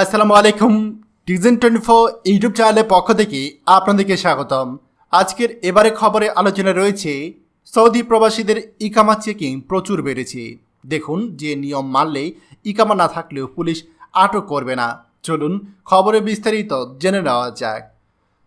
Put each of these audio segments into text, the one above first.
আসসালামু আলাইকুম টিজেন twenty four YouTube চ্যানেলের পক্ষ থেকে আপনাদেরকে স্বাগতম। আজকের এবারে খবরে আলোচনা রয়েছে, সৌদি প্রবাসীদের ইকামা চেকিং প্রচুর বেড়েছে। দেখুন যে নিয়ম মানলে ইকামা না থাকলেও পুলিশ আটক করবে না। চলুন খবরে বিস্তারিত জেনে নেওয়া যাক।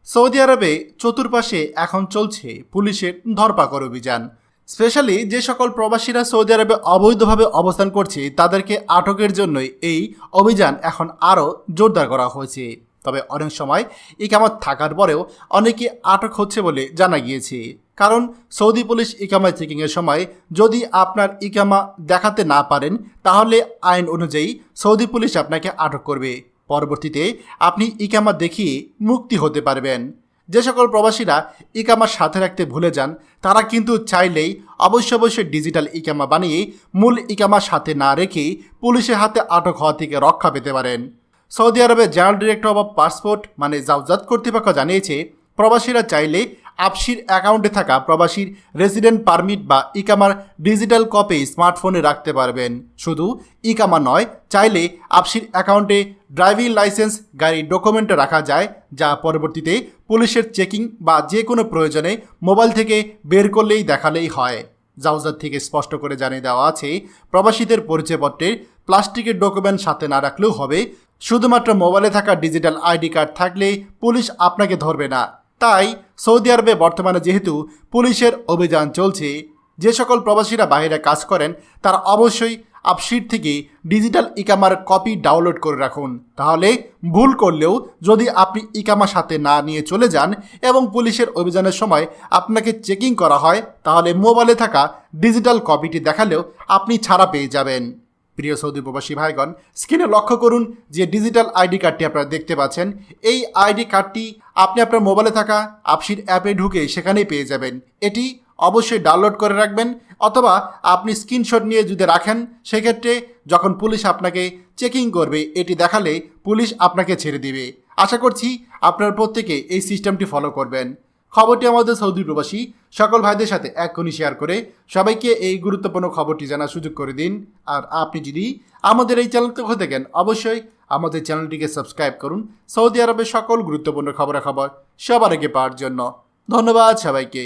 সৌদি আরবে চতুর্পাশে এখন চলছে পুলিশের ধরপাকড় অভিযান। স্পেশালি যে সকল প্রবাসীরা সৌদি আরবে অবৈধভাবে অবস্থান করছে, তাদেরকে আটকের জন্যই এই অভিযান এখন আরও জোরদার করা হয়েছে। তবে অনেক সময় ইকামত থাকার পরেও অনেকে আটক হচ্ছে বলে জানা গিয়েছে। কারণ সৌদি পুলিশ ইকামা চেকিংয়ের সময় যদি আপনার ইকামা দেখাতে না পারেন, তাহলে আইন অনুযায়ী সৌদি পুলিশ আপনাকে আটক করবে। পরবর্তীতে আপনি ইকামা দেখিয়ে মুক্তি হতে পারবেন। যে সকল প্রবাসীরা ইকামার সাথে রাখতে ভুলে যান, তারা কিন্তু চাইলেই অবশ্য অবশ্যই ডিজিটাল ইকামা বানিয়ে মূল ইকামার সাথে না রেখেই পুলিশের হাতে আটক হওয়া থেকে রক্ষা পেতে পারেন। সৌদি আরবের জেনারেল ডিরেক্টর অব পাসপোর্ট মানে জাউজাত কর্তৃপক্ষ জানিয়েছে, প্রবাসীরা চাইলে আপসির অ্যাকাউন্টে থাকা প্রবাসীর রেসিডেন্ট পারমিট বা ইকামার ডিজিটাল কপি স্মার্টফোনে রাখতে পারবেন। শুধু ইকামা নয়, চাইলে আপসির অ্যাকাউন্টে ড্রাইভিং লাইসেন্স, গাড়ির ডকুমেন্টে রাখা যায়, যা পরবর্তীতে পুলিশের চেকিং বা যে কোনো প্রয়োজনে মোবাইল থেকে বের করলেই দেখালেই হয়। জাউজার থেকে স্পষ্ট করে জানিয়ে দেওয়া আছে, প্রবাসীদের পরিচয়পত্রের প্লাস্টিকের ডকুমেন্ট সাথে না রাখলেও হবে। শুধুমাত্র মোবাইলে থাকা ডিজিটাল আইডি কার্ড থাকলে পুলিশ আপনাকে ধরবে না। তাই সৌদি আরবে বর্তমানে যেহেতু পুলিশের অভিযান চলছে, যে সকল প্রবাসীরা বাইরে কাজ করেন, তারা অবশ্যই আপশিট থেকে ডিজিটাল ইকামার কপি ডাউনলোড করে রাখুন। তাহলে ভুল করলেও যদি আপনি ইকামা সাথে না নিয়ে চলে যান এবং পুলিশের অভিযানের সময় আপনাকে চেকিং করা হয়, তাহলে মোবাইলে থাকা ডিজিটাল কপিটি দেখালেও আপনি ছাড়া পেয়ে যাবেন। প্রিয় সৌদি প্রবাসী ভাইগণ, স্ক্রিনে লক্ষ্য করুন যে ডিজিটাল আইডি কার্ডটি আপনারা দেখতে পাচ্ছেন। এই আইডি কার্ডটি আপনি আপনার মোবাইলে থাকা আপসির অ্যাপে ঢুকে সেখানেই পেয়ে যাবেন। এটি অবশ্যই ডাউনলোড করে রাখবেন অথবা আপনি স্ক্রিনশট নিয়ে যদি রাখেন, সেক্ষেত্রে যখন পুলিশ আপনাকে চেকিং করবে, এটি দেখালে পুলিশ আপনাকে ছেড়ে দিবে। আশা করছি আপনার প্রত্যেকে এই সিস্টেমটি ফলো করবেন। খবরটি আমাদের সৌদি প্রবাসী সকল ভাইদের সাথে এখনই শেয়ার করে সবাইকে এই গুরুত্বপূর্ণ খবরটি জানার সুযোগ করে দিন। আর আপনি যদি আমাদের এই চ্যানেলটি হয়ে থাকেন, অবশ্যই আমাদের চ্যানেলটিকে সাবস্ক্রাইব করুন। সৌদি আরবের সকল গুরুত্বপূর্ণ খবরাখবর সবার আগে পাওয়ার জন্য। ধন্যবাদ সবাইকে।